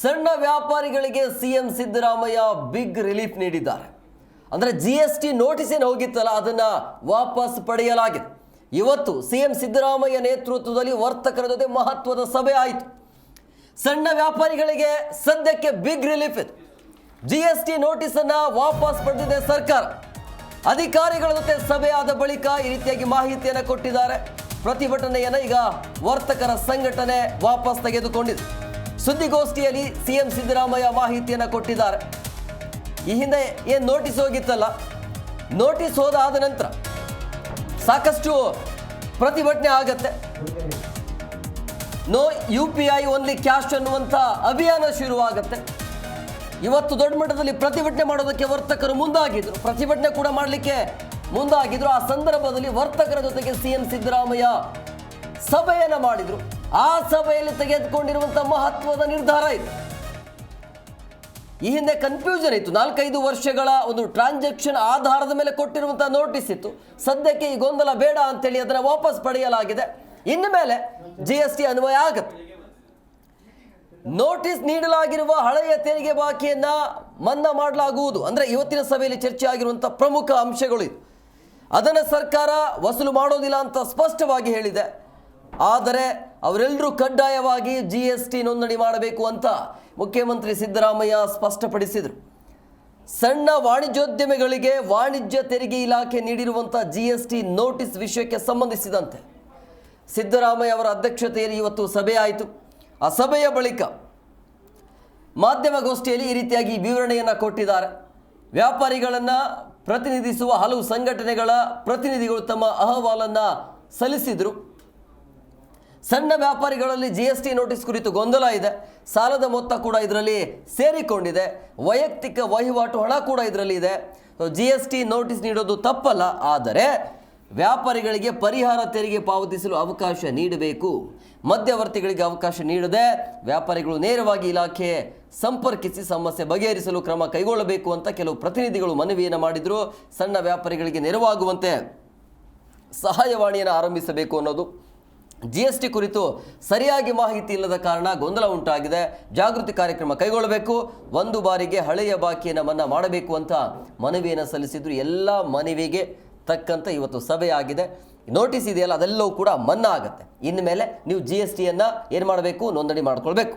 ಸಣ್ಣ ವ್ಯಾಪಾರಿಗಳಿಗೆ CM Siddaramaiah big relief ನೀಡಿದ್ದಾರೆ. ಅಂದರೆ ಜಿ ಎಸ್ ಟಿ ನೋಟಿಸ್ ಏನು ಹೋಗಿತ್ತಲ್ಲ, ಅದನ್ನ ವಾಪಸ್ ಪಡೆಯಲಾಗಿದೆ. ಇವತ್ತು ಸಿಎಂ ಸಿದ್ದರಾಮಯ್ಯ ನೇತೃತ್ವದಲ್ಲಿ ವರ್ತಕರ ಜೊತೆ ಮಹತ್ವದ ಸಭೆ ಆಯಿತು. ಸಣ್ಣ ವ್ಯಾಪಾರಿಗಳಿಗೆ ಸದ್ಯಕ್ಕೆ ಬಿಗ್ ರಿಲೀಫ್ ಇದೆ. ಜಿ ಎಸ್ ಟಿ ನೋಟಿಸ್ ಅನ್ನ ವಾಪಸ್ ಪಡೆದಿದೆ ಸರ್ಕಾರ. ಅಧಿಕಾರಿಗಳ ಜೊತೆ ಸಭೆ ಆದ ಬಳಿಕ ಈ ರೀತಿಯಾಗಿ ಮಾಹಿತಿಯನ್ನು ಕೊಟ್ಟಿದ್ದಾರೆ. ಪ್ರತಿಭಟನೆಯನ್ನು ಈಗ ವರ್ತಕರ ಸಂಘಟನೆ ವಾಪಸ್ ತೆಗೆದುಕೊಂಡಿದೆ. ಸುದ್ದಿಗೋಷ್ಠಿಯಲ್ಲಿ ಸಿಎಂ ಸಿದ್ದರಾಮಯ್ಯ ಮಾಹಿತಿಯನ್ನು ಕೊಟ್ಟಿದ್ದಾರೆ. ಈ ಹಿಂದೆ ಏನು ನೋಟಿಸ್ ಹೋಗಿತ್ತಲ್ಲ? ನೋಟಿಸ್ ಹೋದಾದ ನಂತರ ಸಾಕಷ್ಟು ಪ್ರತಿಭಟನೆ ಆಗತ್ತೆ. No U P I only cash ಅನ್ನುವಂಥ ಅಭಿಯಾನ ಶುರುವಾಗುತ್ತೆ. ಇವತ್ತು ದೊಡ್ಡ ಮಟ್ಟದಲ್ಲಿ ಪ್ರತಿಭಟನೆ ಮಾಡೋದಕ್ಕೆ ವರ್ತಕರು ಮುಂದಾಗಿದ್ರು. ಪ್ರತಿಭಟನೆ ಕೂಡ ಮಾಡಲಿಕ್ಕೆ ಮುಂದಾಗಿದ್ರು. ಆ ಸಂದರ್ಭದಲ್ಲಿ ವರ್ತಕರ ಜೊತೆಗೆ ಸಿಎಂ ಸಿದ್ದರಾಮಯ್ಯ ಸಭೆಯನ್ನು ಮಾಡಿದ್ರು. ಆ ಸಭೆಯಲ್ಲಿ ತೆಗೆದುಕೊಂಡಿರುವಂತಹ ಮಹತ್ವದ ನಿರ್ಧಾರ ಇದು. ಈ ಹಿಂದೆ ಕನ್ಫ್ಯೂಷನ್ ಇತ್ತು. ನಾಲ್ಕೈದು ವರ್ಷಗಳ ಒಂದು ಟ್ರಾನ್ಸಾಕ್ಷನ್ ಆಧಾರದ ಮೇಲೆ ಕೊಟ್ಟಿರುವಂತಹ ನೋಟಿಸ್ ಇತ್ತು. ಸದ್ಯಕ್ಕೆ ಈ ಗೊಂದಲ ಬೇಡ ಅಂತೇಳಿ ಅದನ್ನು ವಾಪಸ್ ಪಡೆಯಲಾಗಿದೆ. ಇನ್ನು ಮೇಲೆ ಜಿ ಎಸ್ ಟಿ ಅನ್ವಯ ಆಗುತ್ತೆ. ನೋಟಿಸ್ ನೀಡಲಾಗಿರುವ ಹಳೆಯ ತೆರಿಗೆ ಬಾಕಿಯನ್ನ ಮನ್ನಾ ಮಾಡಲಾಗುವುದು. ಅಂದ್ರೆ ಇವತ್ತಿನ ಸಭೆಯಲ್ಲಿ ಚರ್ಚೆ ಆಗಿರುವಂತಹ ಪ್ರಮುಖ ಅಂಶಗಳು ಇದು. ಅದನ್ನು ಸರ್ಕಾರ ವಸೂಲು ಮಾಡೋದಿಲ್ಲ ಅಂತ ಸ್ಪಷ್ಟವಾಗಿ ಹೇಳಿದೆ. ಆದರೆ ಅವರೆಲ್ಲರೂ ಕಡ್ಡಾಯವಾಗಿ ಜಿ ಎಸ್ ಟಿ ನೋಂದಣಿ ಮಾಡಬೇಕು ಅಂತ ಮುಖ್ಯಮಂತ್ರಿ ಸಿದ್ದರಾಮಯ್ಯ ಸ್ಪಷ್ಟಪಡಿಸಿದರು. ಸಣ್ಣ ವಾಣಿಜ್ಯೋದ್ಯಮಿಗಳಿಗೆ ವಾಣಿಜ್ಯ ತೆರಿಗೆ ಇಲಾಖೆ ನೀಡಿರುವಂಥ ಜಿ ಎಸ್ ಟಿ ನೋಟಿಸ್ ವಿಷಯಕ್ಕೆ ಸಂಬಂಧಿಸಿದಂತೆ ಸಿದ್ದರಾಮಯ್ಯ ಅವರ ಅಧ್ಯಕ್ಷತೆಯಲ್ಲಿ ಇವತ್ತು ಸಭೆ ಆಯಿತು. ಆ ಸಭೆಯ ಬಳಿಕ ಮಾಧ್ಯಮಗೋಷ್ಠಿಯಲ್ಲಿ ಈ ರೀತಿಯಾಗಿ ವಿವರಣೆಯನ್ನು ಕೊಟ್ಟಿದ್ದಾರೆ. ವ್ಯಾಪಾರಿಗಳನ್ನು ಪ್ರತಿನಿಧಿಸುವ ಹಲವು ಸಂಘಟನೆಗಳ ಪ್ರತಿನಿಧಿಗಳು ತಮ್ಮ ಅಹವಾಲನ್ನು ಸಲ್ಲಿಸಿದರು. ಸಣ್ಣ ವ್ಯಾಪಾರಿಗಳಲ್ಲಿ ಜಿ ಎಸ್ ಟಿ ನೋಟಿಸ್ ಕುರಿತು ಗೊಂದಲ ಇದೆ. ಸಾಲದ ಮೊತ್ತ ಕೂಡ ಇದರಲ್ಲಿ ಸೇರಿಕೊಂಡಿದೆ. ವೈಯಕ್ತಿಕ ವಹಿವಾಟು ಹಣ ಕೂಡ ಇದರಲ್ಲಿ ಇದೆ. ಜಿ ಎಸ್ ಟಿ ನೋಟಿಸ್ ನೀಡೋದು ತಪ್ಪಲ್ಲ, ಆದರೆ ವ್ಯಾಪಾರಿಗಳಿಗೆ ಪರಿಹಾರ ತೆರಿಗೆ ಪಾವತಿಸಲು ಅವಕಾಶ ನೀಡಬೇಕು. ಮಧ್ಯವರ್ತಿಗಳಿಗೆ ಅವಕಾಶ ನೀಡದೆ ವ್ಯಾಪಾರಿಗಳು ನೇರವಾಗಿ ಇಲಾಖೆ ಸಂಪರ್ಕಿಸಿ ಸಮಸ್ಯೆ ಬಗೆಹರಿಸಲು ಕ್ರಮ ಕೈಗೊಳ್ಳಬೇಕು ಅಂತ ಕೆಲವು ಪ್ರತಿನಿಧಿಗಳು ಮನವಿಯನ್ನು ಮಾಡಿದರು. ಸಣ್ಣ ವ್ಯಾಪಾರಿಗಳಿಗೆ ನೆರವಾಗುವಂತೆ ಸಹಾಯವಾಣಿಯನ್ನು ಆರಂಭಿಸಬೇಕು ಅನ್ನೋದು ಜಿ ಎಸ್ ಟಿ ಕುರಿತು ಸರಿಯಾಗಿ ಮಾಹಿತಿ ಇಲ್ಲದ ಕಾರಣ ಗೊಂದಲ ಉಂಟಾಗಿದೆ. ಜಾಗೃತಿ ಕಾರ್ಯಕ್ರಮ ಕೈಗೊಳ್ಳಬೇಕು. ಒಂದು ಬಾರಿಗೆ ಹಳೆಯ ಬಾಕಿಯನ್ನು ಮನ್ನಾ ಮಾಡಬೇಕು ಅಂತ ಮನವಿಯನ್ನು ಸಲ್ಲಿಸಿದ್ರು ಎಲ್ಲ ಮನವಿಗೆ ತಕ್ಕಂಥ ಇವತ್ತು ಸಭೆ ಆಗಿದೆ. ನೋಟಿಸ್ ಇದೆಯಲ್ಲ, ಅದೆಲ್ಲವೂ ಕೂಡ ಮನ್ನಾ ಆಗುತ್ತೆ. ಇನ್ಮೇಲೆ ನೀವು ಜಿ ಎಸ್ ಟಿಯನ್ನು ಏನು ಮಾಡಬೇಕು? ನೋಂದಣಿ ಮಾಡಿಕೊಳ್ಬೇಕು.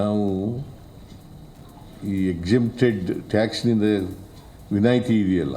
ನಾವು ಈ ಎಕ್ಸಿಮ್ಟೆಡ್ ಟ್ಯಾಕ್ಸ್ನಿಂದ ವಿನಾಯಿತಿ ಇದೆಯಲ್ಲ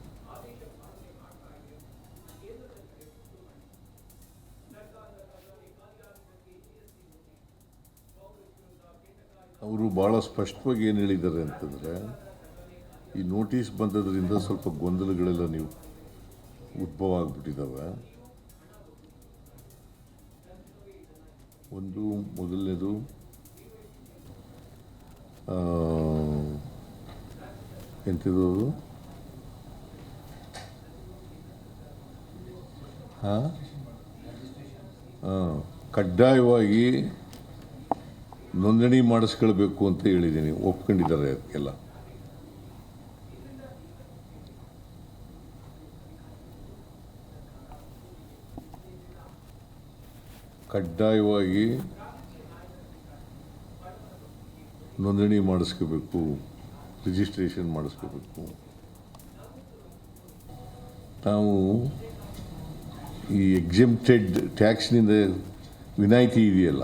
ಅವರು ಭಾಳ ಸ್ಪಷ್ಟವಾಗಿ ಏನು ಹೇಳಿದ್ದಾರೆ ಅಂತಂದರೆ, ಈ ನೋಟಿಸ್ ಬಂದದ್ರಿಂದ ಸ್ವಲ್ಪ ಗೊಂದಲಗಳೆಲ್ಲ ನೀವು ಉದ್ಭವ ಆಗಿಬಿಟ್ಟಿದ್ದಾವೆ ಒಂದು ಮೊದಲನೇದು ಎಂಥದ್ದು ಹಾಂ? ಕಡ್ಡಾಯವಾಗಿ ನೋಂದಣಿ ಮಾಡಿಸ್ಕೊಳ್ಬೇಕು ಅಂತ ಹೇಳಿದ್ದೀನಿ. ಒಪ್ಕೊಂಡಿದ್ದಾರೆ ಅದಕ್ಕೆಲ್ಲ. ಕಡ್ಡಾಯವಾಗಿ ನೋಂದಣಿ ಮಾಡಿಸ್ಕೋಬೇಕು ರಿಜಿಸ್ಟ್ರೇಷನ್ ಮಾಡಿಸ್ಕೋಬೇಕು ನಾವು ಈ ಎಕ್ಸಿಮ್ಟೆಡ್ ಟ್ಯಾಕ್ಸ್ನಿಂದ ವಿನಾಯಿತಿ ಇದೆಯಲ್ಲ?